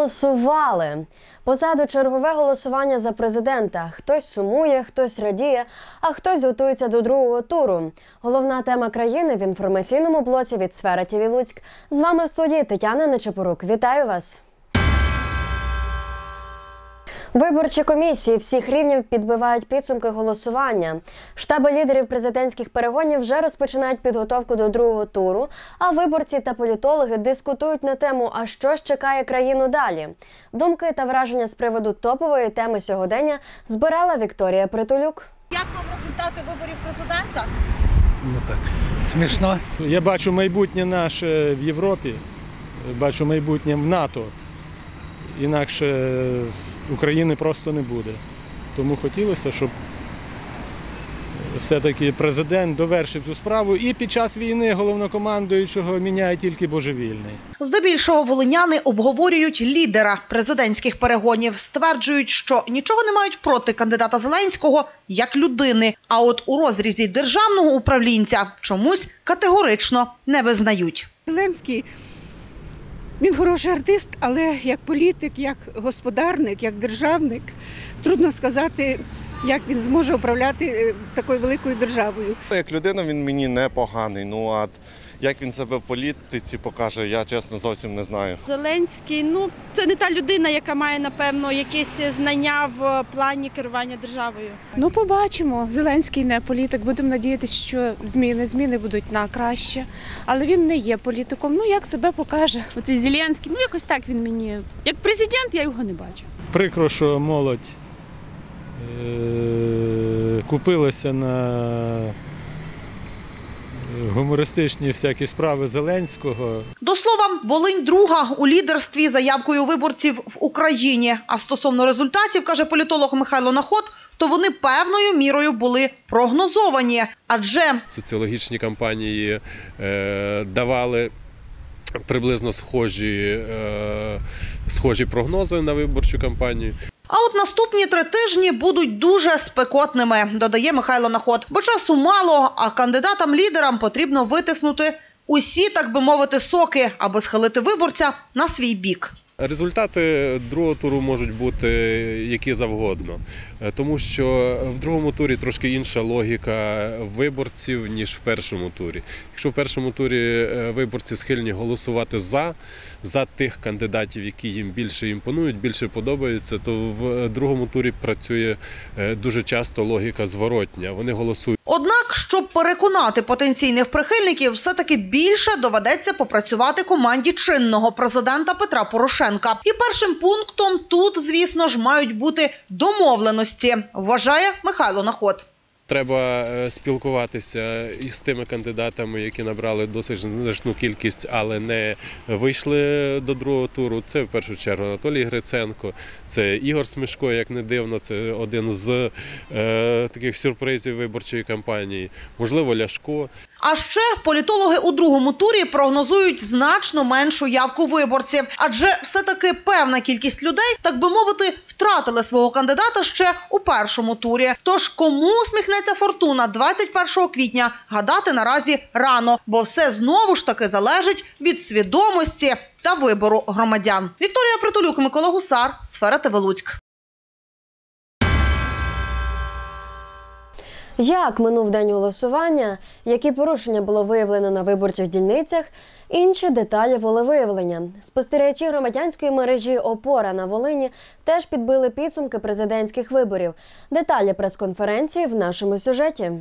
Голосували. Позаду чергове голосування за президента. Хтось сумує, хтось радіє, а хтось готується до другого туру. Головна тема країни в інформаційному блоці від сфера ТІВІ Луцьк. З вами в студії Тетяна Нечепорук. Вітаю вас. Виборчі комісії всіх рівнів підбивають підсумки голосування. Штаби лідерів президентських перегонів вже розпочинають підготовку до другого туру. А виборці та політологи дискутують на тему, а що ж чекає країну далі. Думки та враження з приводу топової теми сьогодення збирала Вікторія Притулюк. Як вам результати виборів президента? Ну так, смішно. Я бачу майбутнє наше в Європі, бачу майбутнє в НАТО. Інакше України просто не буде. Тому хотілося, щоб все-таки президент довершив цю справу і під час війни головнокомандуючого міняє тільки божевільний. Здебільшого волиняни обговорюють лідера президентських перегонів, стверджують, що нічого не мають проти кандидата Зеленського як людини. А от у розрізі державного управлінця чомусь категорично не визнають. Зеленський він хороший артист, але як політик, як господарник, як державник, трудно сказати, як він зможе управляти е, такою великою державою. Як людина він мені непоганий. Ну а як він себе в політиці покаже, я чесно зовсім не знаю. Зеленський, ну це не та людина, яка має напевно якісь знання в плані керування державою. Ну, побачимо. Зеленський не політик. Будемо надіятися, що зміни зміни будуть на краще. Але він не є політиком. Ну як себе покаже. Оцей Зеленський, ну якось так він мені. Як президент я його не бачу. Прикро, що молодь е- купилася на гумористичні всякі справи Зеленського. До слова, Волинь друга у лідерстві за явкою виборців в Україні. А стосовно результатів, каже політолог Михайло Наход, то вони певною мірою були прогнозовані, адже соціологічні кампанії е, давали приблизно схожі, е, схожі прогнози на виборчу кампанію. А от наступні три тижні будуть дуже спекотними, додає Михайло Наход. Бо часу мало, а кандидатам-лідерам потрібно витиснути усі, так би мовити, соки, аби схилити виборця на свій бік. Результати другого туру можуть бути які завгодно, Е, тому що в другому турі трошки інша логіка виборців ніж в першому турі. Якщо в першому турі е, виборці схильні голосувати за, за тих кандидатів, які їм більше імпонують, більше подобаються, то в другому турі працює е, дуже часто логіка зворотня. Вони голосують. Однак, щоб переконати потенційних прихильників, все-таки більше доведеться попрацювати команді чинного президента Петра Порошенка. І першим пунктом тут, звісно ж, мають бути домовленості, вважає Михайло Наход. Треба е, спілкуватися із тими кандидатами, які набрали досить значну кількість, але не вийшли до другого туру. Це в першу чергу Анатолій Гриценко, це Ігор Смішко, як не дивно, це один з е, таких сюрпризів виборчої кампанії. Можливо, Ляшко. А ще політологи у другому турі прогнозують значно меншу явку виборців, адже все-таки певна кількість людей, так би мовити, втратили свого кандидата ще у першому турі. Тож кому усміхнеться фортуна 21 квітня, гадати наразі рано, бо все знову ж таки залежить від свідомості та вибору громадян. Вікторія Притулюк, Микола Гусар, сфера ТВ Як минув день голосування, які порушення було виявлено на виборчих дільницях, інші деталі волевиявлення. Спостерігачі громадянської мережі Опора на Волині теж підбили підсумки президентських виборів. Деталі прес-конференції в нашому сюжеті.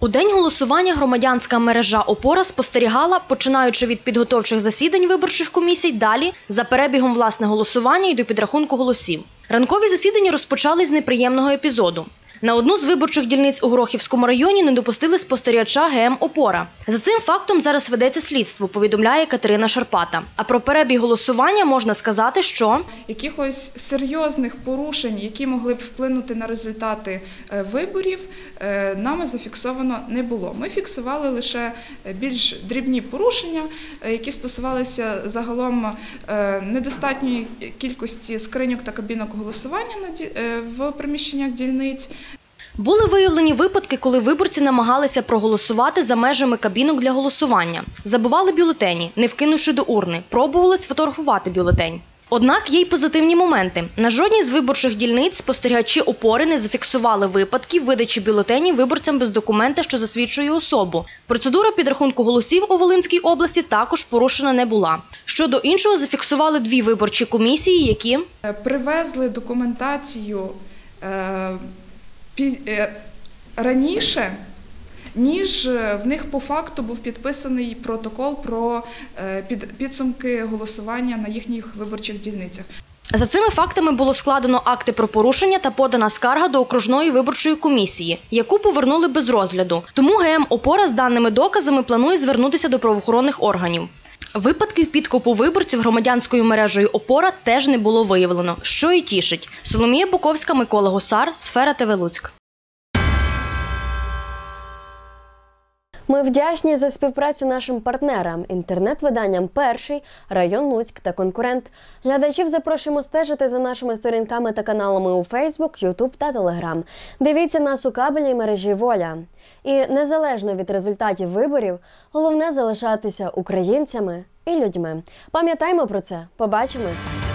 У день голосування громадянська мережа Опора спостерігала, починаючи від підготовчих засідань виборчих комісій, далі за перебігом власне голосування і до підрахунку голосів. Ранкові засідання розпочали з неприємного епізоду. На одну з виборчих дільниць у Грохівському районі не допустили спостерігача ГМ Опора. За цим фактом зараз ведеться слідство, повідомляє Катерина Шарпата. А про перебіг голосування можна сказати, що якихось серйозних порушень, які могли б вплинути на результати е, виборів, е, нами зафіксовано не було. Ми фіксували лише більш дрібні порушення, е, які стосувалися загалом недостатньої кількості скриньок та кабінок голосування в приміщеннях дільниць. Були виявлені випадки, коли виборці намагалися проголосувати за межами кабінок для голосування, забували бюлетені, не вкинувши до урни, пробували сфотографувати бюлетень. Однак є й позитивні моменти. На жодній з виборчих дільниць спостерігачі опори не зафіксували випадків видачі бюлетенів виборцям без документа, що засвідчує особу. Процедура підрахунку голосів у Волинській області також порушена не була. Щодо іншого, зафіксували дві виборчі комісії, які Привезли документацію е, раніше, ніж е, в них по факту був підписаний протокол про е, підсумки голосування на їхніх виборчих дільницях. За цими фактами було складено акти про порушення та подана скарга до окружної виборчої комісії, яку повернули без розгляду. Тому ГМ Опора з даними доказами планує звернутися до правоохоронних органів. Випадків підкупу виборців громадянською мережею Опора теж не було виявлено, що і тішить. Соломія Буковська, Микола Гусар, Сфера ТВ Луцьк. Ми вдячні за співпрацю нашим партнерам, інтернет-виданням Перший, район Луцьк та конкурент. Глядачів запрошуємо стежити за нашими сторінками та каналами у Фейсбук, Ютуб та Телеграм. Дивіться нас у кабельній мережі Воля. І незалежно від результатів виборів, головне залишатися українцями і людьми. Пам'ятаймо про це. Побачимось!